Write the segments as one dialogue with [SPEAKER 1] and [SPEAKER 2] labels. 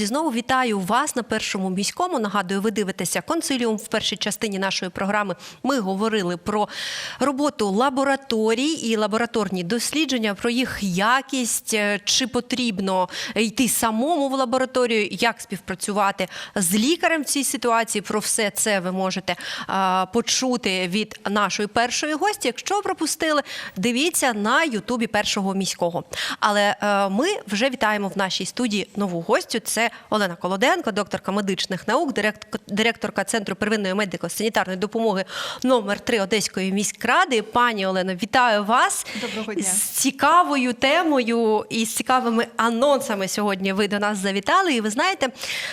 [SPEAKER 1] Друзі, знову вітаю вас на першому міському. Нагадую, ви дивитеся консиліум в першій частині нашої програми. Ми говорили про роботу лабораторій і лабораторні дослідження, про їх якість, е, чи потрібно йти самому в лабораторію, як співпрацювати з лікарем в цій ситуації. Про все це ви можете а, почути від нашої першої гості. Якщо пропустили, дивіться на Ютубі першого міського. Але е, ми вже вітаємо в нашій студії нову гостю. Це Олена Колоденко, докторка медичних наук, директорка Центру первинної медико-санітарної допомоги номер 3 Одеської міськради. Пані Олено, вітаю вас
[SPEAKER 2] Доброго дня.
[SPEAKER 1] з цікавою темою і з цікавими анонсами. Сьогодні ви до нас завітали. І ви знаєте,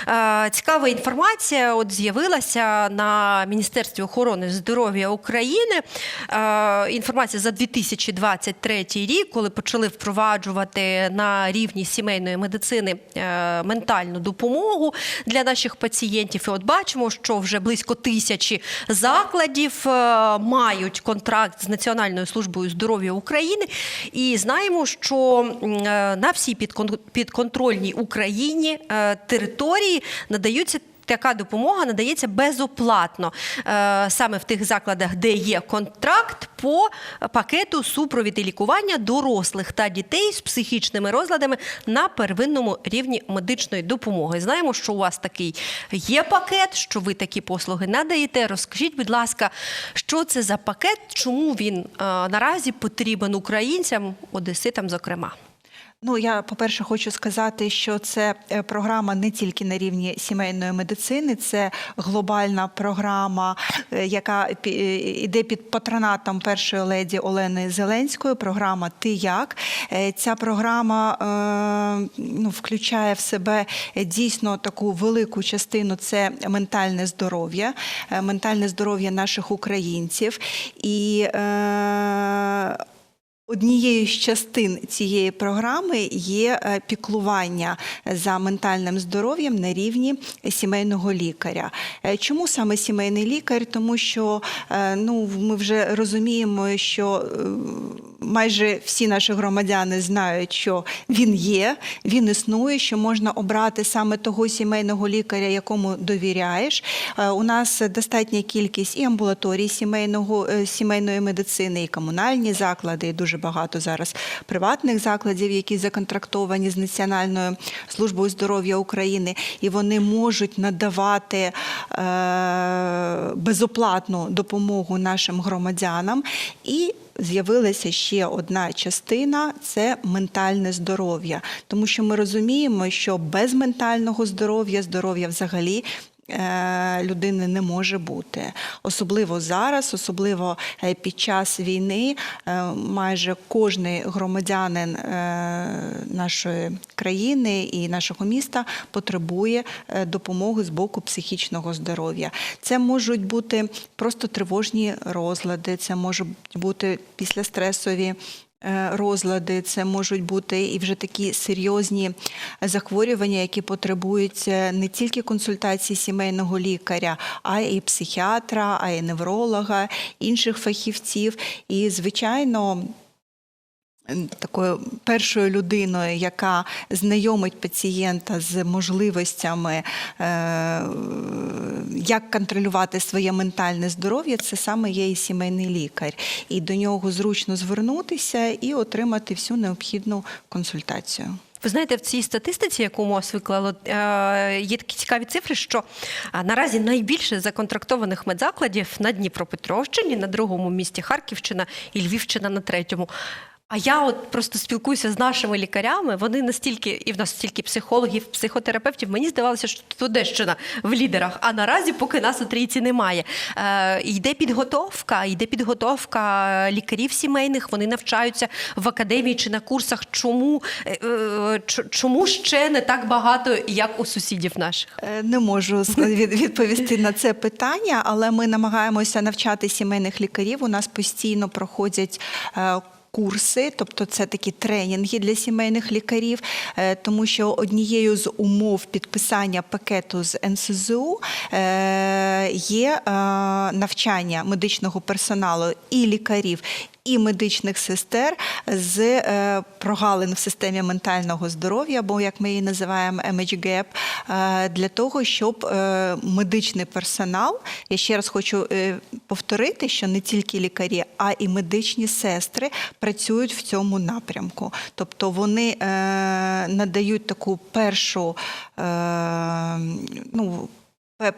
[SPEAKER 1] е, цікава інформація от з'явилася на Міністерстві охорони здоров'я України. Е, Інформація за 2023 рік, коли почали впроваджувати на рівні сімейної медицини е, ментальну допомогу для наших пацієнтів. І от бачимо, що вже близько тисячі закладів е, мають контракт з Національною службою здоров'я України. І знаємо, що е, на всій підкон- підконтрольній Україні е, території надаються. Така допомога надається безоплатно е, саме в тих закладах, де є контракт по пакету супровід і лікування дорослих та дітей з психічними розладами на первинному рівні медичної допомоги. Знаємо, що у вас такий є пакет, що ви такі послуги надаєте. Розкажіть, будь ласка, що це за пакет, чому він е, наразі потрібен українцям, одеситам, зокрема.
[SPEAKER 2] Ну я по-перше, хочу сказати, що це е, програма не тільки на рівні сімейної медицини, це глобальна програма, е, яка пі- е, під патронатом першої леді Олени Зеленської. Програма Ти як ця програма ну, включає в себе дійсно таку велику частину це ментальне здоров'я, ментальне здоров'я наших українців і. Однією з частин цієї програми є е, піклування за ментальним здоров'ям на рівні сімейного лікаря. Е, Чому саме сімейний лікар? Тому що е, ну, ми вже розуміємо, що майже всі наші громадяни знають, що він є, він існує, що можна обрати саме того сімейного лікаря, якому довіряєш. Е, У нас достатня кількість і амбулаторій сімейного е, сімейної медицини, і комунальні заклади, і дуже багато зараз приватних закладів, які законтрактовані з Національною службою здоров'я України, і вони можуть надавати е, безоплатну допомогу нашим громадянам. І З'явилася ще одна частина це ментальне здоров'я, тому що ми розуміємо, що без ментального здоров'я, здоров'я взагалі. Е, Людини не може бути, особливо зараз, особливо е, під час війни, е, майже кожний громадянин нашої країни і нашого міста потребує допомоги з боку психічного здоров'я. Це можуть бути просто тривожні розлади, це можуть бути післястресові е, розлади, це можуть бути і вже такі серйозні захворювання, які потребують е, не тільки консультації сімейного лікаря, а й психіатра, а й невролога, інших фахівців. І, звичайно, Такою першою людиною, яка знайомить пацієнта з можливостями, е, як контролювати своє ментальне здоров'я, це саме є і сімейний лікар. І до нього зручно звернутися і отримати всю необхідну консультацію.
[SPEAKER 1] Ви знаєте, в цій статистиці, яку МОЗ виклало, е, є такі цікаві цифри, що наразі найбільше законтрактованих медзакладів на Дніпропетровщині, на другому місті Харківщина і Львівщина на третьому. А я от просто спілкуюся з нашими лікарями. Вони настільки, і в нас стільки психологів, психотерапевтів. Мені здавалося, що тут Одещина в лідерах. А наразі, поки нас у трійці немає. Е, йде підготовка, йде підготовка лікарів сімейних. Вони навчаються в академії чи на курсах. Чому, е, е, чому ще не так багато, як у сусідів наших?
[SPEAKER 2] Е, Не можу відповісти на це питання, але ми намагаємося навчати сімейних лікарів. У нас постійно проходять. Курси, тобто це такі тренінги для сімейних лікарів, е, тому що однією з умов підписання пакету з НСЗУ е, є е, навчання медичного персоналу і лікарів, і медичних сестер з е, прогалин в системі ментального здоров'я, або як ми її називаємо MH Gap, е, для того, щоб е, медичний персонал, я ще раз хочу повторити, що не тільки лікарі, а і медичні сестри працюють в цьому напрямку. Тобто вони надають таку першу. Ну,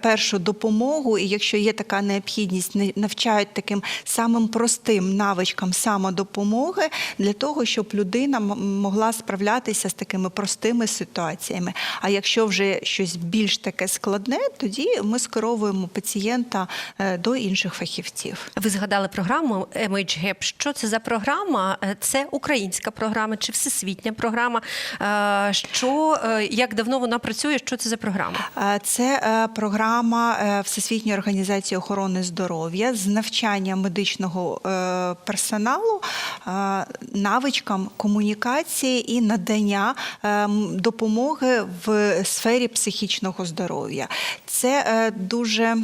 [SPEAKER 2] першу допомогу, і якщо є така необхідність, не- навчають таким самим простим навичкам самодопомоги для того, щоб людина могла справлятися з такими простими ситуаціями. А якщо вже щось більш таке складне, тоді ми скеровуємо пацієнта е, до інших фахівців.
[SPEAKER 1] Ви згадали програму MHGAP. Що це за програма? Е, Це українська програма чи всесвітня програма? Е, Що як давно вона працює? Що це за програма?
[SPEAKER 2] Це е, програма е, Всесвітньої організації охорони здоров'я з навчання медичного е, персоналу е, навичкам комунікації і надання допомоги в сфері психічного здоров'я. Це дуже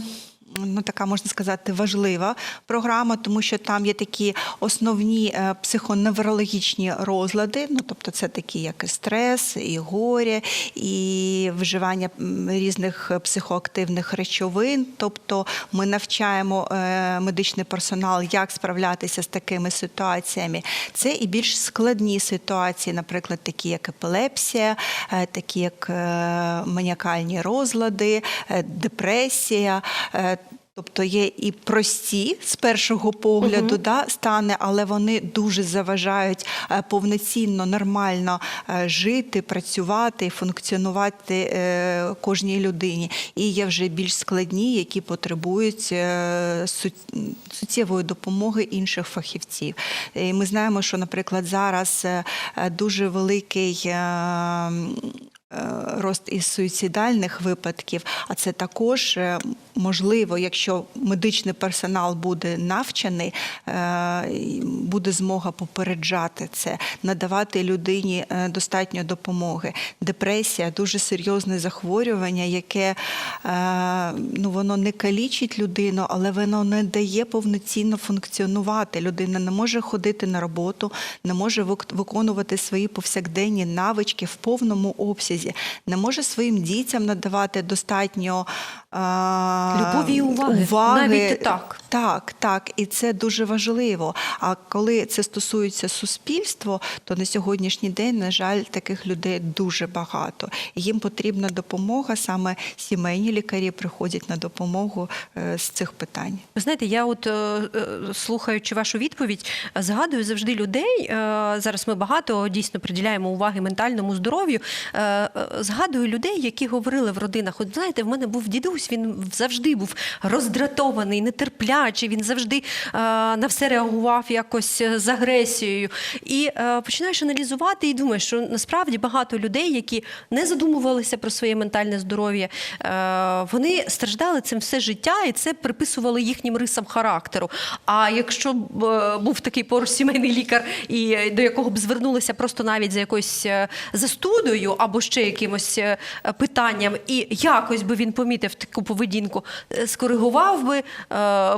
[SPEAKER 2] ну, така можна сказати важлива програма, тому що там є такі основні е, психоневрологічні розлади. Ну тобто, це такі, як і стрес, і горе, і вживання різних психоактивних речовин. Тобто, ми навчаємо е, медичний персонал, як справлятися з такими ситуаціями. Це і більш складні ситуації, наприклад, такі як епілепсія, е, такі як маніакальні розлади, депресія. Тобто є і прості з першого погляду да, стани, але вони дуже заважають е, повноцінно, нормально е, жити, працювати, функціонувати е, кожній людині. І є вже більш складні, які потребують суттєвої допомоги інших фахівців. І ми знаємо, що, наприклад, зараз дуже великий. Рост із суїцидальних випадків, а це також можливо, якщо медичний персонал буде навчений, е, буде змога попереджати це, надавати людині е, достатньо допомоги. Депресія дуже серйозне захворювання, яке е, ну воно не калічить людину, але воно не дає повноцінно функціонувати. Людина не може ходити на роботу, не може виконувати свої повсякденні навички в повному обсязі, не може своїм дітям надавати достатньо
[SPEAKER 1] Любові і уваги. Навіть так.
[SPEAKER 2] Так, так, і це дуже важливо. А коли це стосується суспільства, то на сьогоднішній день, на жаль, таких людей дуже багато. Їм потрібна допомога. Саме сімейні лікарі приходять на допомогу е, з цих питань.
[SPEAKER 1] Ви знаєте, я от е, е, слухаючи вашу відповідь, згадую завжди людей. Зараз ми багато дійсно приділяємо уваги ментальному здоров'ю. Згадую людей, які говорили в родинах. От знаєте, в мене був дідусь, він завжди був роздратований, нетерплячий. Він завжди е, на все реагував якось е, з агресією. І е, починаєш аналізувати і думаєш, що насправді багато людей, які не задумувалися про своє ментальне здоров'я, вони страждали цим все життя, і це приписували їхнім рисам характеру. А якщо б був такий поруч сімейний лікар, і до якого б звернулися просто навіть за якоюсь застудою або ще якимось питанням, і якось би він помітив таку поведінку, скоригував би,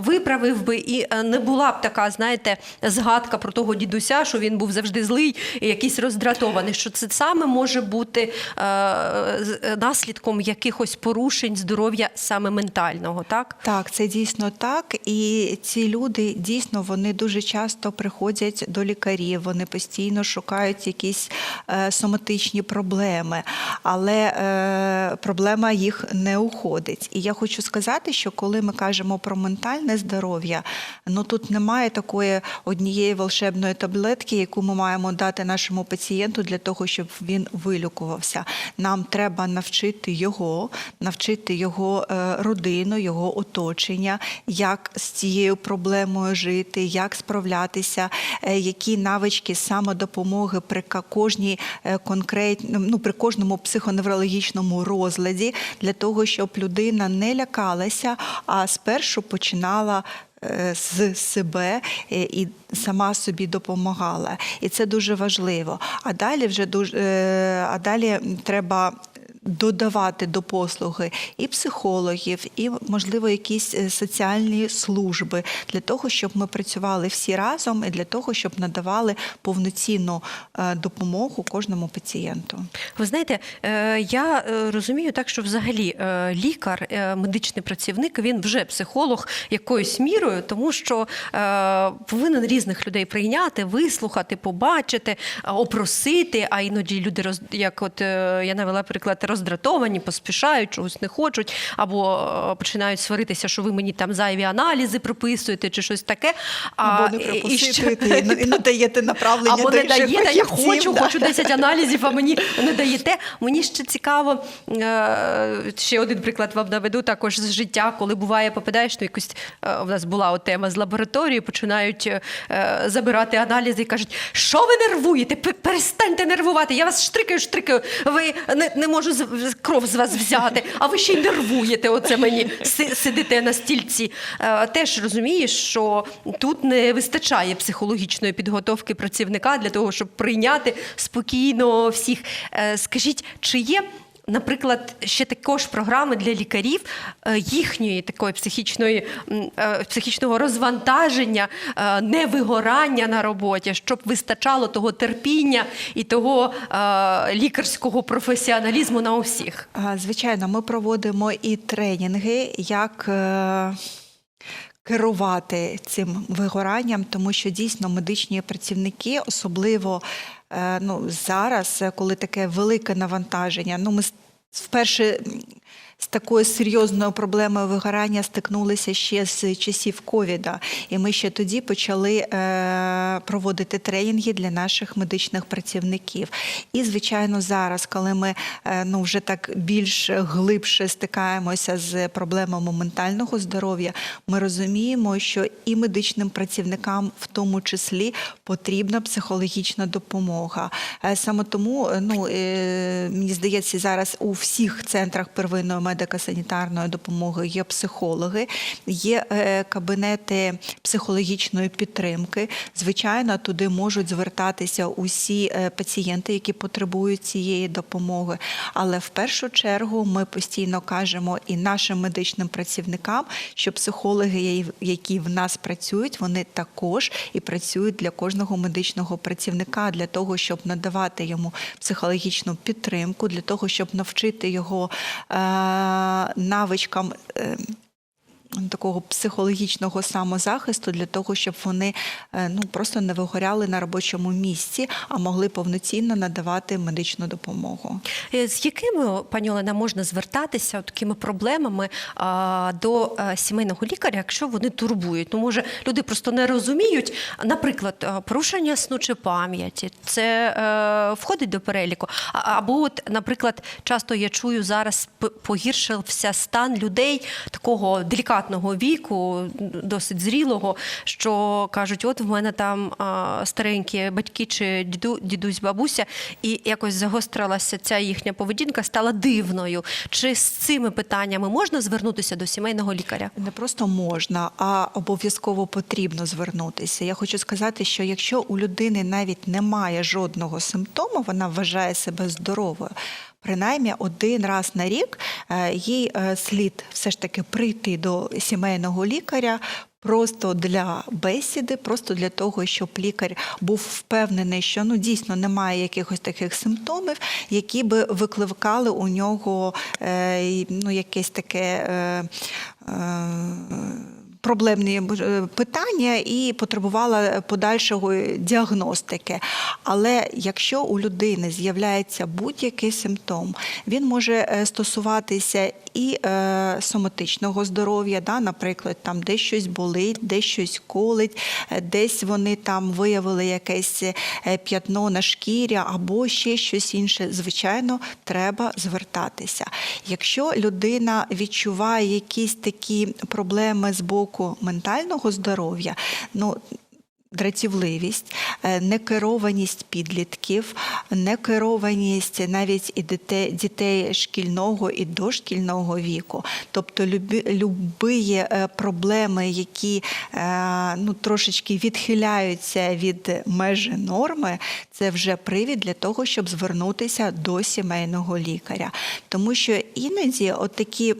[SPEAKER 1] виправив би, і е, не була б така, знаєте, згадка про того дідуся, що він був завжди злий і якийсь роздратований. Що це саме може бути е, е, наслідком якихось порушень здоров'я саме ментального, так?
[SPEAKER 2] Так, це дійсно так. І ці люди дійсно вони дуже часто приходять до лікарів, вони постійно шукають якісь е, соматичні проблеми, але е, проблема їх не уходить. І я хочу сказати, що коли ми кажемо про ментальне здоров'я, ну тут немає такої однієї волшебної таблетки, яку ми маємо дати нашому пацієнту для того, щоб він вилікувався. Нам треба навчити його, навчити його е, родину, його оточення, як з цією проблемою жити, як справлятися, е, які навички самодопомоги при кожній е, конкретному, ну при кожному психоневрологічному розладі, для того, щоб людина не лякалася, а спершу починала е, з себе е, і сама собі допомагала. І це дуже важливо. А далі вже дуже е, а далі треба додавати до послуги і психологів, і можливо якісь е, соціальні служби для того, щоб ми працювали всі разом, і для того, щоб надавали повноцінну е, допомогу кожному пацієнту.
[SPEAKER 1] Ви знаєте, е, я розумію так, що взагалі лікар, медичний працівник, він вже психолог якоюсь мірою, тому що повинен різних людей прийняти, вислухати, побачити, опросити. А іноді люди роз як, от я навела приклад, роздратовані, поспішають, чогось не хочуть, або е, починають сваритися, що ви мені там зайві аналізи прописуєте чи щось таке.
[SPEAKER 2] Або не
[SPEAKER 1] і- і
[SPEAKER 2] пропустити, і, і не даєте направлення
[SPEAKER 1] або не даєте, я хочу,
[SPEAKER 2] да.
[SPEAKER 1] хочу 10 аналізів, а мені не даєте. Мені ще цікаво, е, ще один приклад вам наведу також з життя, коли буває, попадаєш, ну якусь е, у нас була от тема з лабораторії, починають е, забирати аналізи і кажуть, що ви нервуєте? Перестаньте нервувати. Я вас штрикаю, штрикаю. Ви не, не можу кров з вас взяти, а ви ще й нервуєте. Оце мені сидите на стільці. Е, Теж розумієш, що тут не вистачає психологічної підготовки працівника для того, щоб прийняти спокійно всіх. Е, Скажіть, чи є? Наприклад, ще також програми для лікарів е, їхньої такої психічної е, психічного розвантаження, е, невигорання на роботі, щоб вистачало того терпіння і того лікарського професіоналізму на усіх.
[SPEAKER 2] Звичайно, ми проводимо і тренінги, як керувати цим вигоранням, тому що дійсно медичні працівники, особливо ну, зараз, е, коли таке велике навантаження, ну ми вперше. З такою серйозною проблемою вигорання стикнулися ще з часів ковіда, і ми ще тоді почали е, проводити тренінги для наших медичних працівників. І звичайно, зараз, коли ми е, ну вже так більш глибше стикаємося з проблемами ментального здоров'я, ми розуміємо, що і медичним працівникам, в тому числі, потрібна психологічна допомога. Е, Саме тому, ну мені здається, зараз у всіх центрах первинної медико-санітарної допомоги є психологи, є е, кабінети психологічної підтримки. Звичайно, туди можуть звертатися усі е, пацієнти, які потребують цієї допомоги. Але в першу чергу ми постійно кажемо і нашим медичним працівникам, що психологи, які в нас працюють, вони також і працюють для кожного медичного працівника для того, щоб надавати йому психологічну підтримку, для того, щоб навчити його е, навичкам. Е, Такого психологічного самозахисту для того, щоб вони е, ну просто не вигоряли на робочому місці, а могли повноцінно надавати медичну допомогу.
[SPEAKER 1] Е, З якими, пані Олена, можна звертатися такими проблемами а, до е, сімейного лікаря, якщо вони турбують? Ну, може, люди просто не розуміють. Наприклад, е, порушення сну чи пам'яті, це е, входить до переліку. Або, от, наприклад, часто я чую зараз погіршився стан людей такого делікатного віку, досить зрілого, що кажуть, от в мене там старенькі батьки чи діду, дідусь, бабуся, і якось загострилася ця їхня поведінка, стала дивною. Чи з цими питаннями можна звернутися до сімейного лікаря?
[SPEAKER 2] Не просто можна, а обов'язково потрібно звернутися. Я хочу сказати, що якщо у людини навіть немає жодного симптому, вона вважає себе здоровою. Принаймні один раз на рік е, їй е, слід все ж таки прийти до сімейного лікаря. Просто для бесіди, просто для того, щоб лікар був впевнений, що ну дійсно немає якихось таких симптомів, які би викликали у нього е, ну, якесь таке. Е, е, Проблемні е, питання і потребувала подальшого діагностики. Але якщо у людини з'являється будь-який симптом, він може е, стосуватися і е, соматичного здоров'я, да, наприклад, там десь щось болить, десь щось колить, е, десь вони там виявили якесь е, п'ятно на шкірі або ще щось інше. Звичайно, треба звертатися. Якщо людина відчуває якісь такі проблеми з боку ментального здоров'я, ну Дратівливість, е, некерованість підлітків, некерованість навіть і дітей, дітей шкільного і дошкільного віку. Тобто любі, любі е, проблеми, які е, ну, трошечки відхиляються від межі норми, це вже привід для того, щоб звернутися до сімейного лікаря. Тому що іноді такі,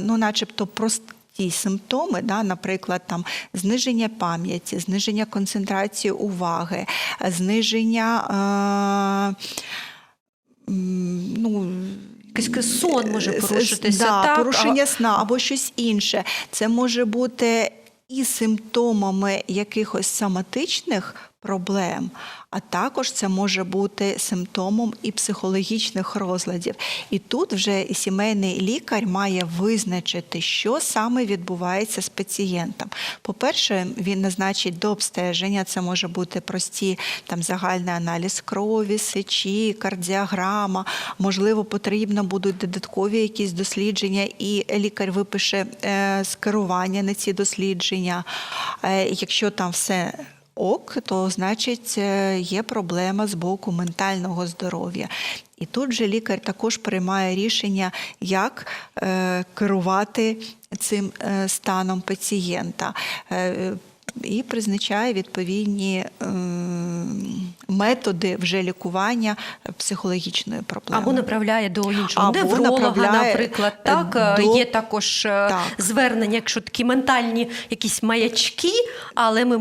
[SPEAKER 2] ну, начебто, прості ті симптоми, да, наприклад, там зниження пам'яті, зниження концентрації уваги, е, зниження. Е, ну,
[SPEAKER 1] Якийсь сон може
[SPEAKER 2] с-
[SPEAKER 1] порушитися.
[SPEAKER 2] Да,
[SPEAKER 1] так,
[SPEAKER 2] порушення
[SPEAKER 1] а-
[SPEAKER 2] сна або щось інше. Це може бути і симптомами якихось соматичних проблем, а також це може бути симптомом і психологічних розладів. І тут вже сімейний лікар має визначити, що саме відбувається з пацієнтом. По-перше, він назначить до обстеження. Це може бути прості там загальний аналіз крові, сечі, кардіограма. Можливо, потрібно будуть додаткові якісь дослідження, і лікар випише е, скерування на ці дослідження. Е, якщо там все ок, то значить е, є проблема з боку ментального здоров'я. І тут же лікар також приймає рішення, як е, керувати цим е, станом пацієнта. Е, і призначає відповідні е, методи вже лікування психологічної проблеми.
[SPEAKER 1] Або направляє до іншого
[SPEAKER 2] Або
[SPEAKER 1] невролога,
[SPEAKER 2] направляє,
[SPEAKER 1] наприклад.
[SPEAKER 2] е,
[SPEAKER 1] Так е,
[SPEAKER 2] до-
[SPEAKER 1] є також е,
[SPEAKER 2] Так.
[SPEAKER 1] звернення, якщо такі ментальні якісь маячки, але ми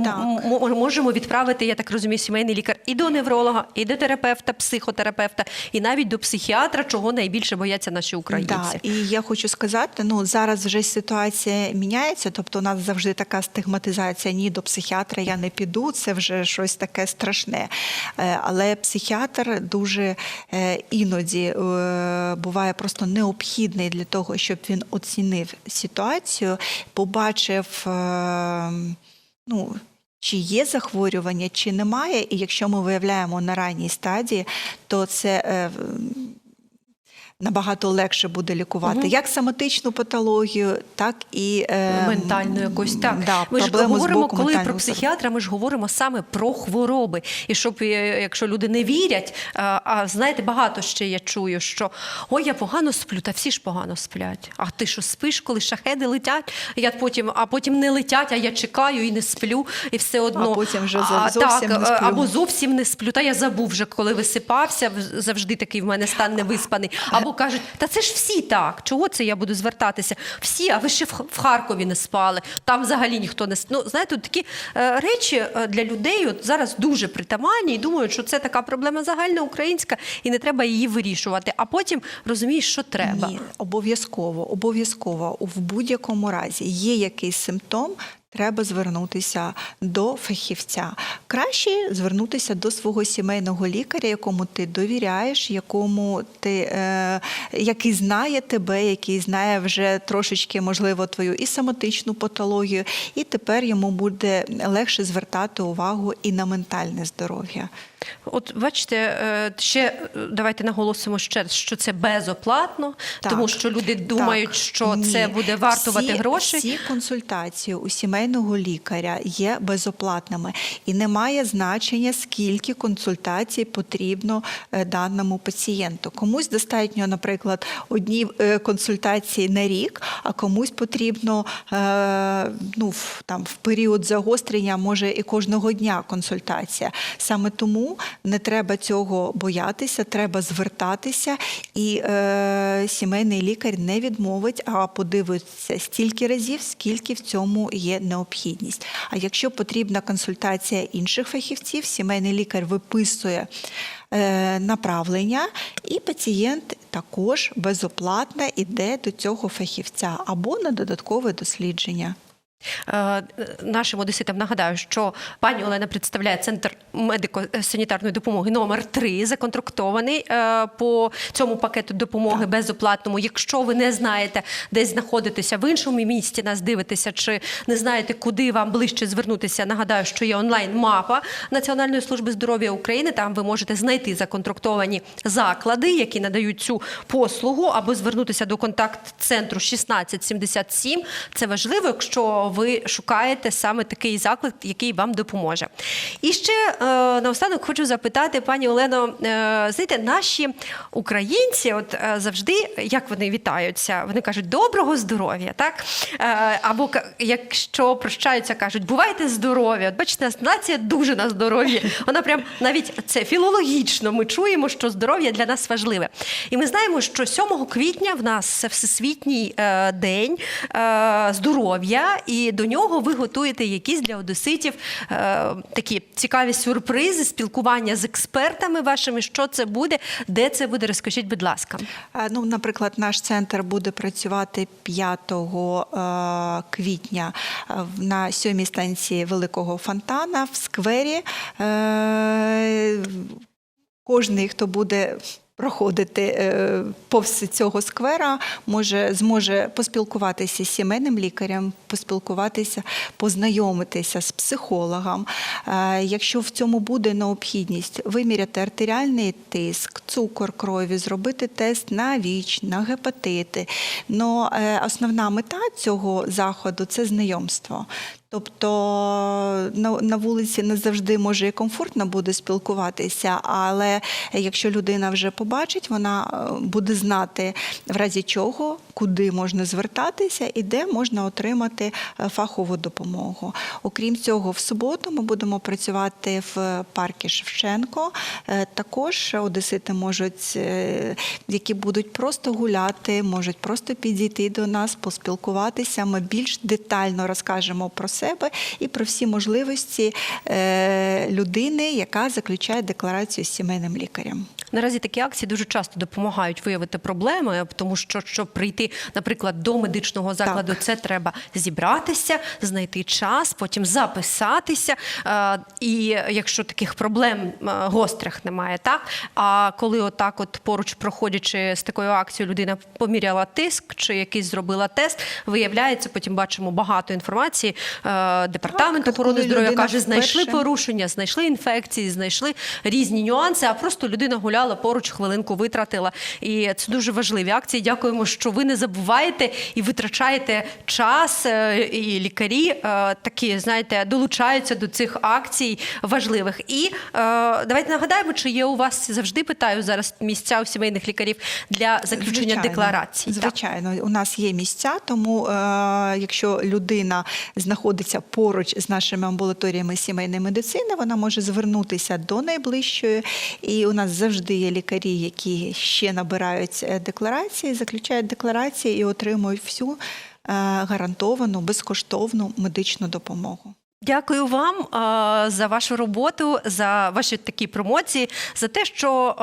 [SPEAKER 1] можемо відправити, я так розумію, сімейний лікар і до невролога, і до терапевта, психотерапевта, і навіть до психіатра, чого найбільше бояться наші українці.
[SPEAKER 2] Да, і я хочу сказати, ну зараз вже ситуація міняється, тобто у нас завжди така стигматизація. Ні, до психіатра я не піду, це вже щось таке страшне. Е, Але психіатр дуже е, іноді е, буває просто необхідний для того, щоб він оцінив ситуацію, побачив. Ну, чи є захворювання, чи немає, і якщо ми виявляємо на ранній стадії, то це набагато легше буде лікувати
[SPEAKER 1] Мгм.
[SPEAKER 2] як соматичну патологію, так і е,
[SPEAKER 1] Ментально якось так.
[SPEAKER 2] Да,
[SPEAKER 1] ми ж говоримо,
[SPEAKER 2] боку
[SPEAKER 1] коли про психіатра, ми ж говоримо саме про хвороби. І щоб, е, якщо люди не вірять, а, а знаєте, багато ще я чую, що ой, я погано сплю, та всі ж погано сплять. А ти що спиш, коли шахеди летять? Я потім, а потім не летять, а я чекаю і не сплю, і все одно.
[SPEAKER 2] А потім вже
[SPEAKER 1] А,
[SPEAKER 2] зовсім
[SPEAKER 1] так,
[SPEAKER 2] не сплю.
[SPEAKER 1] Або зовсім не сплю. Та я забув вже, коли висипався, завжди такий в мене стан невиспаний. Або кажуть, та це ж всі так. Чого це я буду звертатися? Всі, а ви ще в Харкові не спали. Там взагалі ніхто не Ну, знаєте, от такі е, речі е, для людей от зараз дуже притаманні і думають, що це така проблема загальноукраїнська і не треба її вирішувати. А потім розумієш, що треба.
[SPEAKER 2] Ні, обов'язково, обов'язково в будь-якому разі є якийсь симптом. Треба звернутися до фахівця. Краще звернутися до свого сімейного лікаря, якому ти довіряєш, якому ти, е, який знає тебе, який знає вже трошечки, можливо, твою і соматичну патологію, і тепер йому буде легше звертати увагу і на ментальне здоров'я.
[SPEAKER 1] От бачите, е, ще е, давайте наголосимо ще раз, що це безоплатно,
[SPEAKER 2] Так.
[SPEAKER 1] тому що люди думають,
[SPEAKER 2] Так.
[SPEAKER 1] що
[SPEAKER 2] Ні.
[SPEAKER 1] це буде вартувати
[SPEAKER 2] всі,
[SPEAKER 1] гроші.
[SPEAKER 2] Всі консультації у сімейного лікаря є безоплатними, і немає значення, скільки консультацій потрібно е, даному пацієнту. Комусь достатньо, наприклад, одні е, консультації на рік, а комусь потрібно е, ну, там, в період загострення, може і кожного дня консультація. Саме тому не треба цього боятися, треба звертатися, і е, сімейний лікар не відмовить, а подивиться стільки разів, скільки в цьому є необхідність. А якщо потрібна консультація інших фахівців, сімейний лікар виписує е, направлення, і пацієнт також безоплатно йде до цього фахівця або на додаткове дослідження.
[SPEAKER 1] Е, Нашим одеситам нагадаю, що пані Олена представляє центр медико-санітарної допомоги номер 3 законтрактований е, по цьому пакету допомоги безоплатному. Якщо ви не знаєте, де знаходитеся в іншому місті, нас дивитеся, чи не знаєте, куди вам ближче звернутися, нагадаю, що є онлайн-мапа Національної служби здоров'я України. Там ви можете знайти законтрактовані заклади, які надають цю послугу, або звернутися до контакт-центру 1677. Це важливо, якщо ви шукаєте саме такий заклад, який вам допоможе. І ще е, наостанок хочу запитати, пані Олено, е, знаєте, наші українці, от е, завжди як вони вітаються? Вони кажуть доброго здоров'я, так? Або якщо прощаються, кажуть, бувайте здорові. От бачите, нація дуже на здоров'ї. Вона прям навіть це філологічно. Ми чуємо, що здоров'я для нас важливе. І ми знаємо, що 7 квітня в нас всесвітній день здоров'я, і до нього ви готуєте якісь для одеситів е, такі цікаві сюрпризи, спілкування з експертами вашими. Що це буде, де це буде? Розкажіть, будь ласка.
[SPEAKER 2] Е, Ну, наприклад, наш центр буде працювати 5 е, квітня е, на сьомій станції Великого Фонтана в сквері. Кожний, хто буде проходити е, повз цього сквера, може зможе поспілкуватися з сімейним лікарем, поспілкуватися, познайомитися з психологом. Е, Якщо в цьому буде необхідність виміряти артеріальний тиск, цукор крові, зробити тест на ВІЧ, на гепатити. Но е, основна мета цього заходу це знайомство. Тобто на, на вулиці не завжди може і комфортно буде спілкуватися, але якщо людина вже побачить, вона е, буде знати в разі чого, куди можна звертатися і де можна отримати е, фахову допомогу. Окрім цього, в суботу ми будемо працювати в парку Шевченко. Е, Також одесити можуть, які будуть просто гуляти, можуть просто підійти до нас, поспілкуватися. Ми більш детально розкажемо про себе і про всі можливості е, людини, яка заключає декларацію з сімейним лікарем.
[SPEAKER 1] Наразі такі акції дуже часто допомагають виявити проблеми, тому що щоб прийти, наприклад, до медичного закладу,
[SPEAKER 2] Так.
[SPEAKER 1] це треба зібратися, знайти час, потім записатися. Е, І якщо таких проблем е, гострих немає, так а коли отак, от поруч проходячи з такою акцією, людина поміряла тиск чи якийсь зробила тест, виявляється, потім бачимо багато інформації. е, Департамент
[SPEAKER 2] Так,
[SPEAKER 1] охорони здоров'я каже, знайшли порушення, знайшли інфекції, знайшли різні нюанси, а просто людина гуляла поруч, хвилинку витратила. І це дуже важливі акції. Дякуємо, що ви не забуваєте і витрачаєте час. е, І лікарі е, такі, знаєте, долучаються до цих акцій важливих. І е, давайте нагадаємо, чи є у вас завжди питаю зараз місця у сімейних лікарів для заключення
[SPEAKER 2] Звичайно.
[SPEAKER 1] декларацій. Так.
[SPEAKER 2] Звичайно, у нас є місця, тому якщо людина знаходиться поруч з нашими амбулаторіями сімейної медицини, вона може звернутися до найближчої. І у нас завжди є лікарі, які ще набирають е, декларації, заключають декларації і отримують всю е, гарантовану безкоштовну медичну допомогу.
[SPEAKER 1] Дякую вам за вашу роботу, за ваші такі промоції, за те, що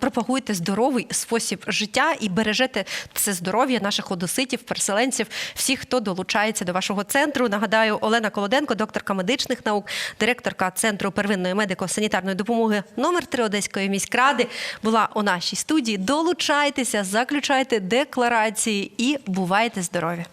[SPEAKER 1] пропагуєте здоровий спосіб життя і бережете це здоров'я наших одеситів, переселенців, всіх, хто долучається до вашого центру. Нагадаю, Олена Колоденко, докторка медичних наук, директорка центру первинної медико-санітарної допомоги номер 3 Одеської міськради, була у нашій студії. Долучайтеся, заключайте декларації і бувайте здорові.